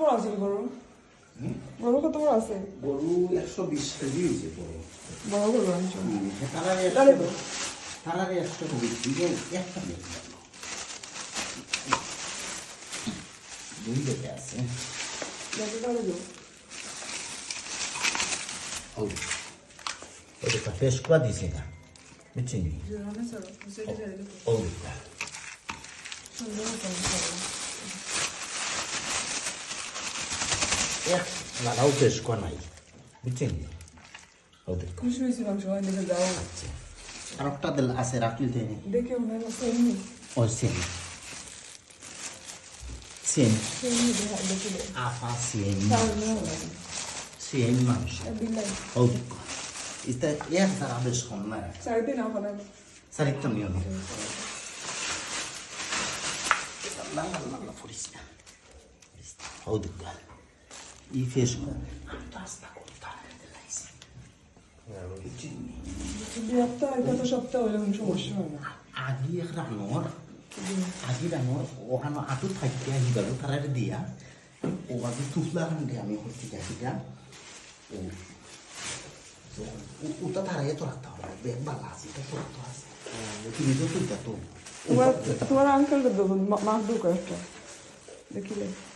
বড় আছে রে গরু? গরু কত বড় আছে? গরু একশো বিশ কেজি হয়েছে বড় বড় গরু আনছো তারারে তাহলে একশো তো। তারারে একশো বিক্রি করে একটা নেই দুই লেগে আছে। দেখো তাহলে তো ওটা ফ্রেশ করা দিছে না? বুঝছেন জীবনে স্যার সেটা যাই দেখো। ওটা সবাই দেখে যাও আর একটা দিল আছে রাখিল দেয়নি দেখে মনে হলো সেমনি ও সেম সেম সেমনি দেখিলে আপা সেম তাহলে সেম মানুষ বিলাই ওদের ইস্তা এক তারা বেশ কম না সাড়ে না ওখানে সারিত্তম নিয়ম লাঙ্গা লাঙ্গা ফুরিস না ওদের ই ফেস রাস্তা করতে দুই সপ্তাহ কত সপ্তাহ হলে কোনো সমস্যা হয় না আগে এক রানোর আগে রানোর ওখানে আটু থাকতে আহিবারও তারা দিয়া ও আগে তুফলা খান আমি হচ্ছে যাইগা ও ওটা তারা এত রাখতে হবে বেগ বালা আছে এটা তো তো আছে তুমি তো তুলতা তো তোমার তোমার আঙ্কেলকে দেবো মাছ দেবো কয়েকটা দেখিলে বেশি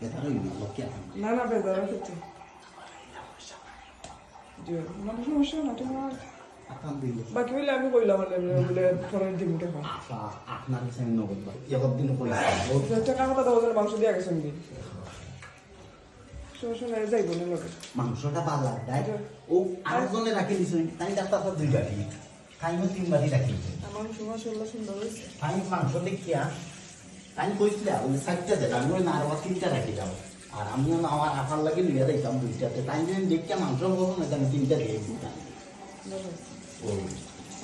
হয়েছে এটা ওই লোকে না না আছে জি মানে সমস্যা না? তোমার বাকি হইলে আমি কইলাম মানে বলে ফোনের ডিমটা খাও আপনার কাছে আমি নগদ পাই দিন কইছি টাকা কথা তো মাংস দিয়ে গেছেন কি সমস্যা নাই যাইব না লোকে মাংসটা ভালো লাগে ও আরেকজনে রাখি দিছে তাই ডাক্তার দুই বাটি তাইও তিন বাটি রাখি আমার মাসাল্লাহ সুন্দর হয়েছে। আমি মাংস দেখিয়া আমি কইছিলাম ওই সাতটা দেখ আমি ওই নারবা তিনটা রাখি যাও আর আমিও না আমার আফার লাগে লিয়া দিতাম দুইটাতে। তাই যদি দেখিয়া মাংস আমি তিনটা দিয়ে দিতাম।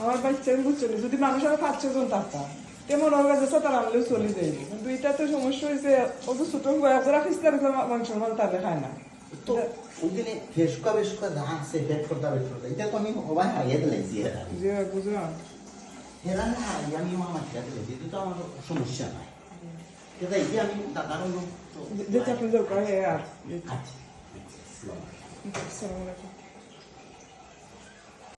আমার বাচ্চা আমি বুঝছ যদি মানুষ আরও পাঁচ ছজন থাকতাম তেমন ওর কাছে সাঁতার আনলেও চলে যাই কিন্তু এটাতে সমস্যা হয়েছে ও তো ছোট বয়স ওরা রাখলে মাংস খায় না। তো ওই দিনে ফেসকা বেসকা যা আছে পেট করতে পেট করতে এটা তো আমি সবাই হারিয়ে দিলাইছি যে বুঝলাম। এরা না হারিয়ে আমি আমার হারিয়ে তো আমার সমস্যা নাই। এটা এই যে আমি দাদার হলো তো যেটা আপনি দরকার হ্যাঁ আর আচ্ছা আসসালামু আলাইকুম